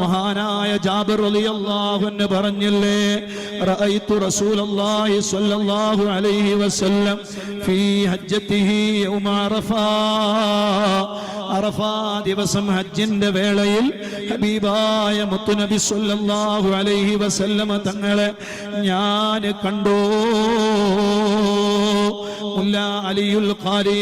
മഹാനായ ജാബിർ റളിയല്ലാഹു അൻഹു പറഞ്ഞില്ലേ റഅയ്തു റസൂലല്ലാഹി സ്വല്ലല്ലാഹു അലൈഹി വസല്ലം ഫീ ഹജ്ജതിഹി യൗമ അറഫ. അറഫ ദിവസം ഹജ്ജിന്റെ വേളയിൽ ഹബീബായ മുത്തുനബി സ്വല്ലല്ലാഹു അലൈഹി വസല്ലമ തങ്ങളെ ഞാൻ കണ്ടു. മുല്ല അലിയുൽ ഖാരി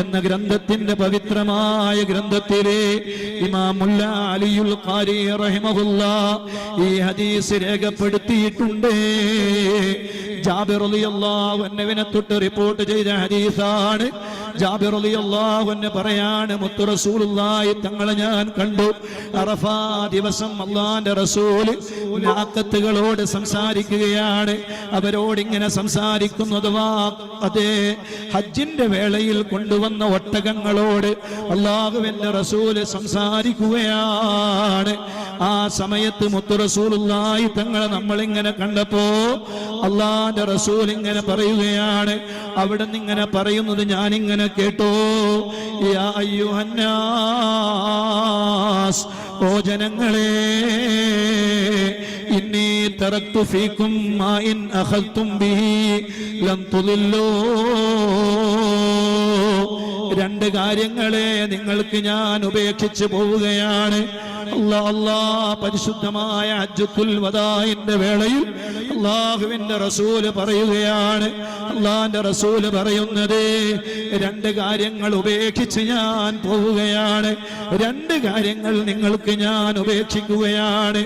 എന്ന ഗ്രന്ഥത്തിന്റെ പവിത്രമായ ഗ്രന്ഥത്തിലെ ഇമാം മുല്ല അലിയുൽ ഖാരി ഈ ഹദീസ് രേഖപ്പെടുത്തിയിട്ടുണ്ട്. ജാബിർ റളിയല്ലാഹു അൻഹുവിനെ തൊട്ട് റിപ്പോർട്ട് ചെയ്ത ഹദീസാണ്. ജാബിർ അൻഹു പറയാണ് മുത്തു റസൂലുള്ളാഹി തങ്ങളെ ഞാൻ കണ്ടു. അറഫാ ദിവസം അള്ളാന്റെ റസൂൽ നാക്കത്തുകളോട് സംസാരിക്കുകയാണ്. അവരോട് ഇങ്ങനെ സംസാരിക്കുന്നത് വാ അതെ. ഹജ്ജിന്റെ വേളയിൽ കൊണ്ടുവന്ന ഒട്ടകങ്ങളോട് അള്ളാഹുവിന്റെ റസൂൽ സംസാരിക്കുകയാണ്. ആ സമയത്ത് മുത്തുറസൂലായി തങ്ങളെ നമ്മളിങ്ങനെ കണ്ടപ്പോ അള്ളാന്റെ റസൂൽ ഇങ്ങനെ പറയുകയാണ്. അവിടെ നിന്ന് ഇങ്ങനെ പറയുന്നത് ഞാനിങ്ങനെ കേട്ടോ. യാ അയ്യുഹന്നാസ് ഓ ജനങ്ങളെ تركت فيكم ما إن أخذتم به لن تضلوا. രണ്ട് കാര്യങ്ങളെ നിങ്ങൾക്ക് ഞാൻ ഉപേക്ഷിച്ചു പോവുകയാണ്. പരിശുദ്ധമായ അജുത്തുൽ വദായിന്റെ വേളയിൽ അള്ളാഹുവിന്റെ റസൂൽ പറയുകയാണ്. അള്ളാന്റെ റസൂൽ പറയുന്നത് രണ്ട് കാര്യങ്ങൾ ഉപേക്ഷിച്ച് ഞാൻ പോവുകയാണ്. രണ്ട് കാര്യങ്ങൾ നിങ്ങൾക്ക് ഞാൻ ഉപേക്ഷിക്കുകയാണ്.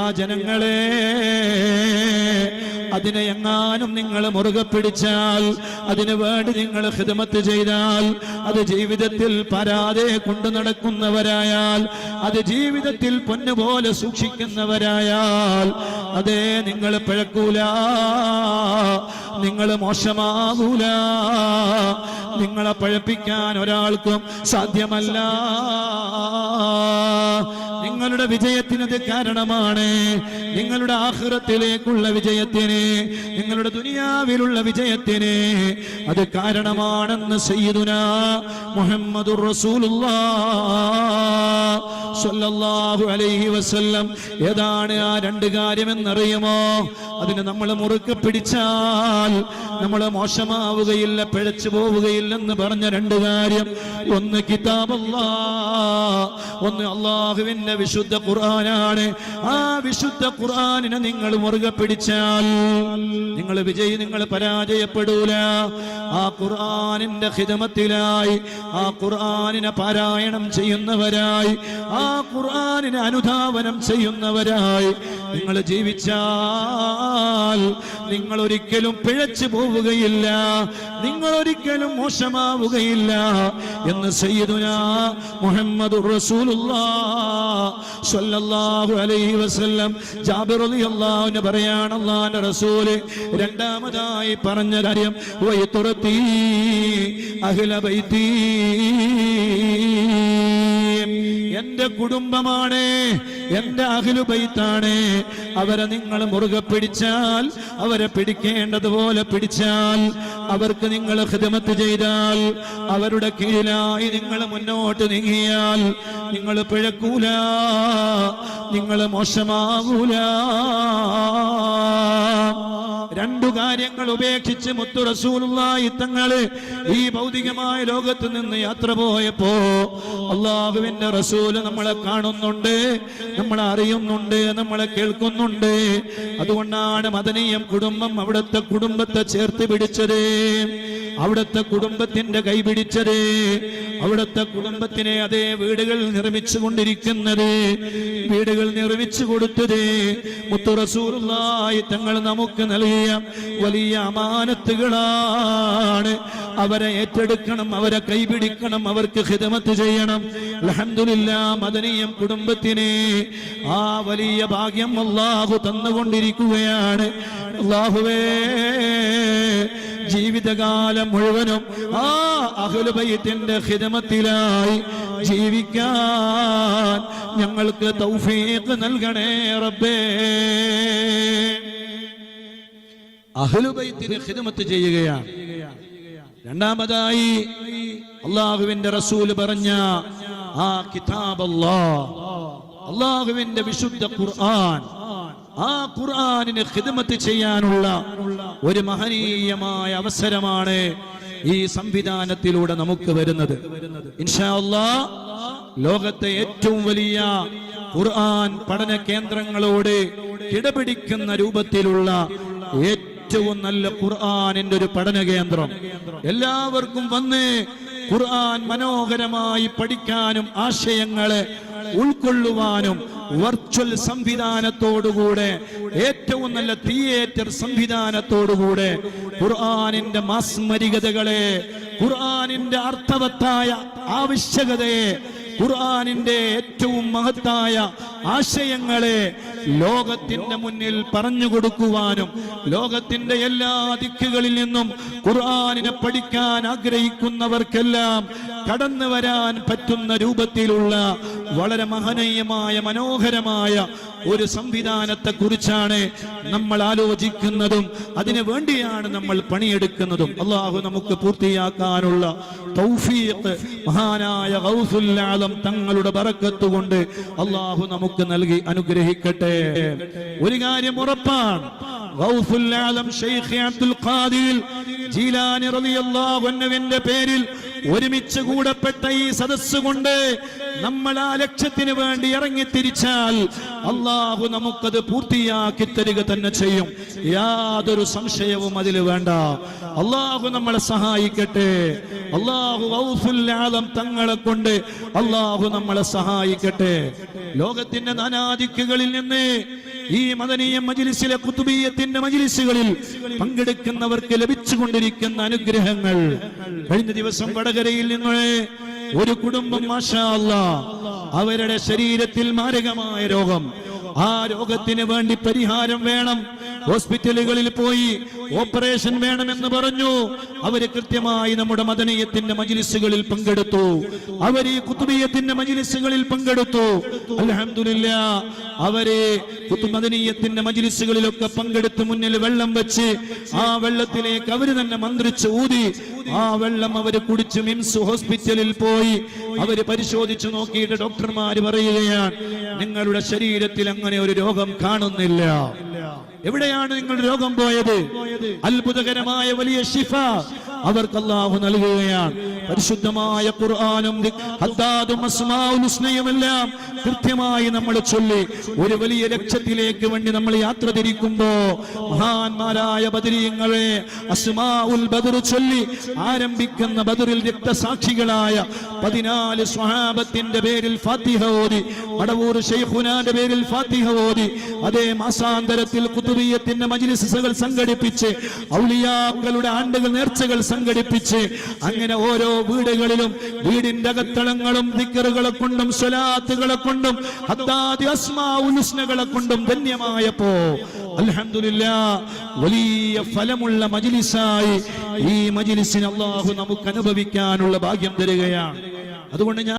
ആ ജനങ്ങളെ അതിനെ എങ്ങാനും നിങ്ങൾ മുറുകെ പിടിച്ചാൽ അതിനു വേണ്ടി നിങ്ങൾ ഹിദമത്ത് ചെയ്താൽ അത് ജീവിതത്തിൽ പരാതെ കൊണ്ടു നടക്കുന്നവരായാൽ അത് ജീവിതത്തിൽ പൊന്നുപോലെ സൂക്ഷിക്കുന്നവരായാൽ അതേ നിങ്ങൾ പിഴക്കൂല നിങ്ങൾ മോശമാകൂല നിങ്ങളെ പഴപ്പിക്കാൻ ഒരാൾക്കും സാധ്യമല്ല. നിങ്ങളുടെ വിജയത്തിനത് കാരണമാണ്. നിങ്ങളുടെ ആഹൃതത്തിലേക്കുള്ള വിജയത്തിന് നിങ്ങളുടെ ദുനിയാവിലുള്ള വിജയത്തിന് അത് കാരണമാണെന്ന് സയ്യിദുന മുഹമ്മദുർ റസൂലുള്ളാഹി അലൈഹി വസല്ലം. ഏതാണ് ആ രണ്ട് കാര്യമെന്നറിയുമോ? അതിന് നമ്മൾ മുറുക്കെ പിടിച്ചാൽ നമ്മൾ മോശമാവുകയില്ല പിഴച്ചു പോവുകയില്ലെന്ന് പറഞ്ഞ രണ്ട് കാര്യം. ഒന്ന് കിതാബല്ലാ ഒന്ന് അള്ളാഹുവിന്റെ വിശുദ്ധ ഖുർആനാണ്. ആ വിശുദ്ധ ഖുർആനിനെ നിങ്ങൾ മുറുകെ പിടിച്ചാൽ വിജയി നിങ്ങൾ പരാജയപ്പെടൂല. ആ ഖുർആാനിന്റെ ഹിതമത്തിലായി ആ ഖുർആാനിനെ പാരായണം ചെയ്യുന്നവരായി ആ ഖുർആാനിനെ അനുധാവനം ചെയ്യുന്നവരായി. നിങ്ങൾ ജീവിച്ചാൽ നിങ്ങൾ ഒരിക്കലും പിഴച്ചു പോവുകയില്ല. നിങ്ങൾ ഒരിക്കലും മോശമാവുകയില്ല. എന്ന് സയ്യിദുന മുഹമ്മദ് സ്വല്ലല്ലാഹു അലൈഹി വസല്ലം ജാബിർ റളിയല്ലാഹു പറയാണ് അല്ലാഹുവിന്റെ റസൂൽ രണ്ടാമതായി പറഞ്ഞ കാര്യം വയത്തുറത്തി അഖില ബൈത്തി എന്റെ കുടുംബമാണ് എന്റെ അഖിലുബൈത്താണ് അവരെ നിങ്ങൾ മുറുകെ പിടിച്ചാൽ അവരെ പിടിക്കേണ്ടതുപോലെ പിടിച്ചാൽ അവർക്ക് നിങ്ങൾ ഹിദമത്ത് ചെയ്താൽ അവരുടെ കീഴിലായി നിങ്ങൾ മുന്നോട്ട് നീങ്ങിയാൽ നിങ്ങൾ പിഴക്കൂല നിങ്ങൾ മോശമാകൂല. രണ്ടു കാര്യങ്ങൾ ഉപേക്ഷിച്ച് മുത്തു റസൂലുള്ളാഹി തങ്ങൾ ഈ ഭൗതികമായ ലോകത്ത് നിന്ന് യാത്ര പോയപ്പോ അള്ളാഹുവിന്റെ റസൂൽ നമ്മളെ കാണുന്നുണ്ട് നമ്മളെ അറിയുന്നുണ്ട് നമ്മളെ കേൾക്കുന്നുണ്ട്. അതുകൊണ്ടാണ് മദനീയം കുടുംബം അവിടുത്തെ കുടുംബത്തെ ചേർത്ത് പിടിച്ചത്. അവിടുത്തെ കുടുംബത്തിന്റെ കൈ പിടിച്ചത് അവിടുത്തെ കുടുംബത്തിനെ അതേ വീടുകൾ നിർമ്മിച്ചു കൊണ്ടിരിക്കുന്നത് വീടുകൾ നിർമ്മിച്ചു കൊടുത്തത് മുത്തുറസൂറുള്ളായി തങ്ങൾ നമുക്ക് നൽകിയ വലിയ അമാനത്തുകളാണ്. അവരെ ഏറ്റെടുക്കണം അവരെ കൈപിടിക്കണം അവർക്ക് ഹിതമത്ത് ചെയ്യണം. അലഹമില്ല മദനീയം കുടുംബത്തിന് ആ വലിയ ഭാഗ്യം അള്ളാഹു തന്നുകൊണ്ടിരിക്കുകയാണ്. അള്ളാഹുവേ ജീവിതകാലം മുഴുവനും ആ അഹുലുബൈത്തിന്റെ ഹിതമത്തിലായി ജീവിക്കാൻ ഞങ്ങൾക്ക് തൗഫീഖ് നൽകണേ റബ്ബേ. അഹ്ലുബൈത്തിന് ഹിതമത്ത് ചെയ്യുകയാണ്. രണ്ടാമതായി അള്ളാഹുവിന്റെ റസൂൽ പറഞ്ഞ ആ കിതാബ് അള്ളാഹുവിന്റെ വിശുദ്ധ ഖുർആൻ. ആ ഖുർആാനിന് ഹിദമത്ത് ചെയ്യാനുള്ള ഒരു മഹനീയമായ അവസരമാണ് ഈ സംവിധാനത്തിലൂടെ നമുക്ക് വരുന്നത്. ഇൻഷാ അല്ലാ ലോകത്തെ ഏറ്റവും വലിയ ഖുർആൻ പഠന കേന്ദ്രങ്ങളോട് കിടപിടിക്കുന്ന രൂപത്തിലുള്ള ഏറ്റവും നല്ല ഖുർആാനിന്റെ ഒരു പഠന കേന്ദ്രം. എല്ലാവർക്കും വന്ന് ഖുർആൻ മനോഹരമായി പഠിക്കാനും ആശയങ്ങളെ ഉൾക്കൊള്ളുവാനും വെർച്വൽ സംവിധാനത്തോടുകൂടെ ഏറ്റവും നല്ല തിയേറ്റർ സംവിധാനത്തോടുകൂടെ ഖുർആാനിന്റെ മാസ്മരികതകളെ ഖുർആാനിന്റെ അർത്ഥവത്തായ ആവശ്യകതയെ ഖുർആനിന്റെ ഏറ്റവും മഹത്തായ ആശയങ്ങളെ ലോകത്തിന്റെ മുന്നിൽ പറഞ്ഞു കൊടുക്കുവാനും ലോകത്തിന്റെ എല്ലാ ദിക്കുകളിൽ നിന്നും ഖുർആാനിനെ പഠിക്കാൻ ആഗ്രഹിക്കുന്നവർക്കെല്ലാം കടന്നു വരാൻ പറ്റുന്ന രൂപത്തിലുള്ള വളരെ മഹനീയമായ മനോഹരമായ ഒരു സംവിധാനത്തെ കുറിച്ചാണ് നമ്മൾ ആലോചിക്കുന്നതും അതിനു വേണ്ടിയാണ് നമ്മൾ പണിയെടുക്കുന്നതും. അള്ളാഹു നമുക്ക് പൂർത്തിയാക്കാനുള്ള തൗഫീഖ് മഹാനായ ആലം തങ്ങളുടെ ബറക്കത്ത് കൊണ്ട് അള്ളാഹു നമുക്ക് നൽകി അനുഗ്രഹിക്കട്ടെ. ഒരു കാര്യം ഉറപ്പാണ്. പേരിൽ ഒരുമിച്ച് കൂടപ്പെട്ട ഈ സദസ് കൊണ്ട് നമ്മൾ ആ ലക്ഷ്യത്തിന് വേണ്ടി ഇറങ്ങി തിരിച്ചാൽ അള്ളാഹു നമുക്കത് പൂർത്തിയാക്കി തരിക തന്നെ ചെയ്യും. യാതൊരു സംശയവും അതിൽ വേണ്ട. അള്ളാഹു നമ്മളെ സഹായിക്കട്ടെ. അള്ളാഹു തങ്ങളെ കൊണ്ട് അള്ളാഹു നമ്മളെ സഹായിക്കട്ടെ. ലോകത്തിന്റെ നാനാദിക്കുകളിൽ നിന്ന് ഈ മദനീയ മജിലിസിലെ കുത്തുബീയത്തിന്റെ മജിലിസുകളിൽ പങ്കെടുക്കുന്നവർക്ക് ലഭിച്ചുകൊണ്ടിരിക്കുന്ന അനുഗ്രഹങ്ങൾ. കഴിഞ്ഞ ദിവസം വടകരയിൽ നിന്ന് ഒരു കുടുംബം മാഷാ അല്ലാ അവരുടെ ശരീരത്തിൽ മാരകമായ രോഗം. ആ രോഗത്തിന് വേണ്ടി പരിഹാരം വേണം. ഹോസ്പിറ്റലുകളിൽ പോയി ഓപ്പറേഷൻ വേണമെന്ന് പറഞ്ഞു. അവർ കൃത്യമായി നമ്മുടെ മദനീയത്തിന്റെ മജിലിസുകളിൽ പങ്കെടുത്തു. അവർ ഈ കുത്തുബീയത്തിന്റെ മജിലിസുകളിൽ പങ്കെടുത്തു. അലഹമില്ല അവരെ മദനീയത്തിന്റെ മജിലിസുകളിലൊക്കെ പങ്കെടുത്ത് മുന്നിൽ വെള്ളം വെച്ച് ആ വെള്ളത്തിലേക്ക് അവർ തന്നെ മന്ത്രിച്ച് ഊതി. ആ വെള്ളം അവർ കുടിച്ച് മിംസ് ഹോസ്പിറ്റലിൽ പോയി. അവർ പരിശോധിച്ചു നോക്കിയിട്ട് ഡോക്ടർമാര് പറയുകയാണ് നിങ്ങളുടെ ശരീരത്തിൽ അങ്ങനെ ഒരു രോഗം കാണുന്നില്ല. എവിടെയാണ് നിങ്ങൾ രോഗം പോയത്? അത്ഭുതകരമായ വലിയ ശിഫ. അവർക്ക് അള്ളാഹു നൽകുകയാണ്. പരിശുദ്ധമായ ഖുർആാനും ഹുസ്നയുമെല്ലാം കൃത്യമായി നമ്മൾ ചൊല്ലി. ഒരു വലിയ ലക്ഷ്യത്തിലേക്ക് വേണ്ടി നമ്മൾ യാത്ര തിരിക്കുമ്പോ മഹാന്മാരായ ബദരീങ്ങളെ അസ്മാഉൽ ബദർ ചൊല്ലി ആരംഭിക്കുന്ന ബദറിൽ രക്തസാക്ഷികളായ പതിനാല് സ്വഹാബത്തിന്റെ പേരിൽ ഫാത്തിഹ ഓതി മടവൂർ ഷെയ്ഖുനാന്റെ പേരിൽ ഫാത്തിഹ ഓതി അതേ മാസാന്തരത്തിൽ കുതുബീയത്തിന്റെ മജിലിസുകൾ സംഘടിപ്പിച്ച് ഔലിയാക്കളുടെ ആണ്ടുകൾ നേർച്ചകൾ സംഘടിപ്പിച്ച് അങ്ങനെ ഓരോ വീടുകളിലും വീടിന്റെ അകത്തളങ്ങളും ദിക്കറുകളെ കൊണ്ടും സ്വലാത്തുകളെ കൊണ്ടും ഹുസ്നകളെ കൊണ്ടും ധന്യമായപ്പോ അലഹമില്ല വലിയ ഫലമുള്ള മജിലിസായി ഈ മജിലിസിന് അള്ളാഹു നമുക്ക് അനുഭവിക്കാനുള്ള ഭാഗ്യം തരികയാണ്. അതുകൊണ്ട് ഞാൻ